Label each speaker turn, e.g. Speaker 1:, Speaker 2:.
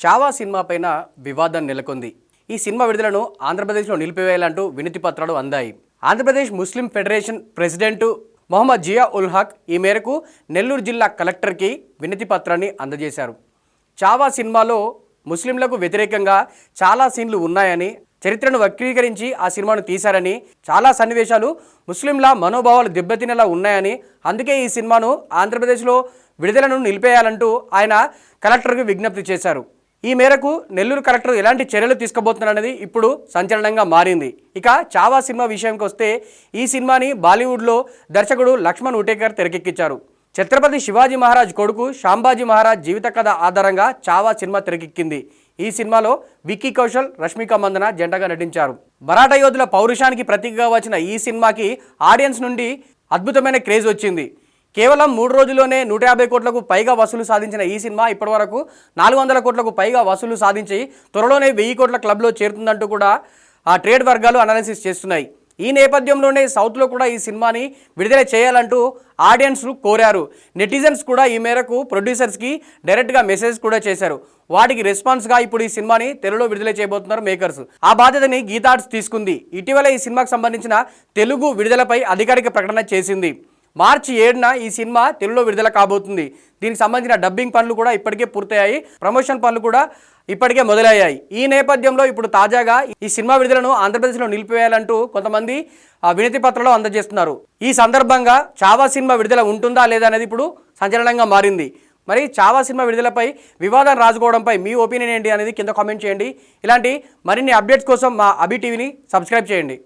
Speaker 1: Chhaava cinema పైన వివాదం నెలకొంది. ఈ సినిమా విడుదలను ఆంధ్రప్రదేశ్లో నిలిపివేయాలంటూ వినతి పత్రాలు అందాయి. Andhra Pradesh Muslim federation president Mohammad Zia ul Haq ఈ మేరకు నెల్లూరు జిల్లా కలెక్టర్కి వినతి పత్రాన్ని అందజేశారు. చావా సినిమాలో ముస్లింలకు వ్యతిరేకంగా చాలా సీన్లు ఉన్నాయని చరిత్రను వక్రీకరించి ఆ సినిమాను తీశారని చాలా సన్నివేశాలు ముస్లింల మనోభావాలు దెబ్బతినేలా ఉన్నాయని అందుకే ఈ సినిమాను ఆంధ్రప్రదేశ్లో విడుదలను నిలిపేయాలంటూ ఆయన కలెక్టర్కు విజ్ఞప్తి చేశారు. ఈ మేరకు నెల్లూరు కలెక్టర్ ఎలాంటి చర్యలు తీసుకోబోతున్నారనేది ఇప్పుడు సంచలనంగా మారింది. ఇక చావా సినిమా విషయంకి వస్తే ఈ సినిమాని బాలీవుడ్లో దర్శకుడు లక్ష్మణ్ ఉటేకర్ తెరకెక్కించారు. ఛత్రపతి శివాజీ మహారాజ్ కొడుకు శాంబాజీ మహారాజ్ జీవిత కథ ఆధారంగా చావా సినిమా తెరకెక్కింది. ఈ సినిమాలో విక్కీ కౌశల్ రష్మిక మందన జంటగా నటించారు. మరాఠా యోధుల పౌరుషానికి ప్రతీకగా వచ్చిన ఈ సినిమాకి ఆడియన్స్ నుండి అద్భుతమైన క్రేజ్ వచ్చింది. కేవలం మూడు రోజుల్లోనే నూట యాభై కోట్లకు పైగా వసూలు సాధించిన ఈ సినిమా ఇప్పటివరకు నాలుగు వందల కోట్లకు పైగా వసూలు సాధించి త్వరలోనే వెయ్యి కోట్ల క్లబ్లో చేరుతుందంటూ కూడా ఆ ట్రేడ్ వర్గాలు అనాలిసిస్ చేస్తున్నాయి. ఈ నేపథ్యంలోనే సౌత్లో కూడా ఈ సినిమాని విడుదల చేయాలంటూ ఆడియన్స్లు కోరారు. నెటిజన్స్ కూడా ఈ మేరకు ప్రొడ్యూసర్స్కి డైరెక్ట్గా మెసేజ్ కూడా చేశారు. వాటికి రెస్పాన్స్గా ఇప్పుడు ఈ సినిమాని తెలుగులో విడుదల చేయబోతున్నారు మేకర్స్ ఆ బాధ్యతని గీతార్ట్స్ తీసుకుంది. ఇటీవల ఈ సినిమాకు సంబంధించిన తెలుగు విడుదలపై అధికారిక ప్రకటన చేసింది. మార్చి ఏడున ఈ సినిమా తెలుగులో విడుదల కాబోతుంది. దీనికి సంబంధించిన డబ్బింగ్ పనులు కూడా ఇప్పటికే పూర్తయ్యాయి. ప్రమోషన్ పనులు కూడా ఇప్పటికే మొదలయ్యాయి. ఈ నేపథ్యంలో ఇప్పుడు తాజాగా ఈ సినిమా విడుదలను ఆంధ్రప్రదేశ్లో నిలిపివేయాలంటూ కొంతమంది వినతి పత్రంలో అందజేస్తున్నారు. ఈ సందర్భంగా చావా సినిమా విడుదల ఉంటుందా లేదా అనేది ఇప్పుడు సంచలనంగా మారింది. మరి చావా సినిమా విడుదలపై వివాదం రాజుకోవడంపై మీ ఒపీనియన్ ఏంటి అనేది కింద కామెంట్ చేయండి. ఇలాంటి మరిన్ని అప్డేట్స్ కోసం మా అభి టీవీని సబ్స్క్రైబ్ చేయండి.